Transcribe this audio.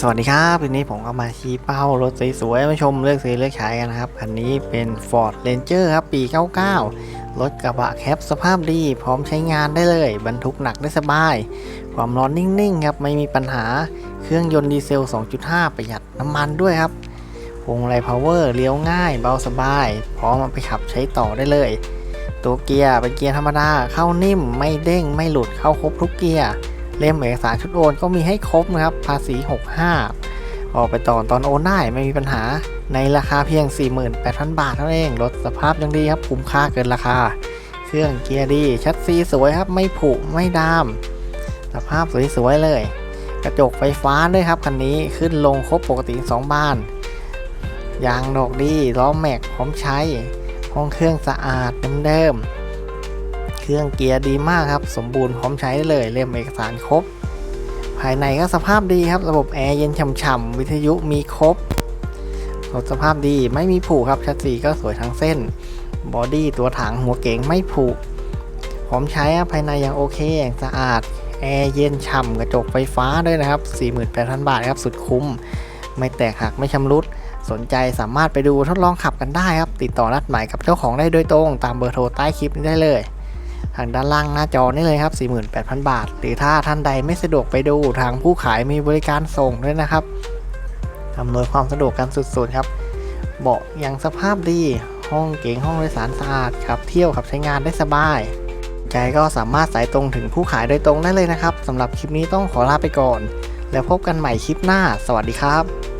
สวัสดีครับวันนี้ผมก็มาชี้เป้ารถสวยๆมาชมเลือกซื้อเลือกใช้กันนะครับ คันนี้เป็น Ford Ranger ครับ ปี 99 รถกระบะแคปสภาพดี พร้อมใช้งานได้เลย บรรทุกหนักได้สบาย ความร้อนนิ่งๆครับ ไม่มีปัญหา เครื่องยนต์ดีเซล 2.5 ประหยัดน้ำมันด้วยครับพวงมาลัยพาวเวอร์เลี้ยวง่าย เบาสบาย พร้อมเอาไปขับใช้ต่อได้เลย ตัวเกียร์เป็นเกียร์ธรรมดา เข้านิ่ม ไม่เด้ง ไม่หลุด เข้าครบทุกเกียร์ เล่มเอกสารชุดโอนก็มีให้ครบนะครับ ภาษี 65 ออกไปต่อตอนโอนได้ไม่มีปัญหาในราคาเพียง 48,000 บาทเท่านั้นเองรถสภาพยังดีครับคุ้มค่าเกินราคา เครื่องเกียร์ดี ชัดซีสวยครับ ไม่ผุไม่ดาม สภาพสวยๆเลย กระจกไฟฟ้าด้วยครับ คันนี้ขึ้นลงครบปกติ 2บาน ยางดอกดีล้อแม็กพร้อมใช้ ห้องเครื่องสะอาดเดิม เครื่องเกียร์ดีมากครับ สมบูรณ์พร้อมใช้ได้เลยเล่มเอกสารครบ ภายในก็สภาพดีครับ ระบบแอร์เย็นฉ่ำๆวิทยุมีครบรถสภาพดีไม่มีผุครับชัดสีก็สวยทั้งเส้น บอดี้ตัวถังหัวเก๋งไม่ผุพร้อมใช้ครับภายในยังโอเคอย่างสะอาดแอร์เย็นฉ่ำกระจกไฟฟ้าด้วยนะครับ 48,000 บาทครับสุดคุ้ม ไม่แตกหักไม่ชำรุด สนใจสามารถไปดูทดลองขับกันได้ครับ ติดต่อนัดหมายกับเจ้าของได้โดยตรง ตามเบอร์โทรใต้คลิปนี้ได้เลย ทางด้านล่างหน้าจอนี่เลยครับ 48,000 บาท หรือถ้าท่านใดไม่สะดวกไปดูทางผู้ขายมีบริการส่งด้วยนะครับอำนวยความสะดวกกันสุดๆครับ เบาะยังสภาพดี ห้องเก๋งห้องโดยสารสะอาดขับเที่ยวขับใช้งานได้สบาย ใจก็สามารถสายตรงถึงผู้ขายโดยตรงได้เลยนะครับสำหรับคลิปนี้ต้องขอลาไปก่อน แล้วพบกันใหม่คลิปหน้า สวัสดีครับ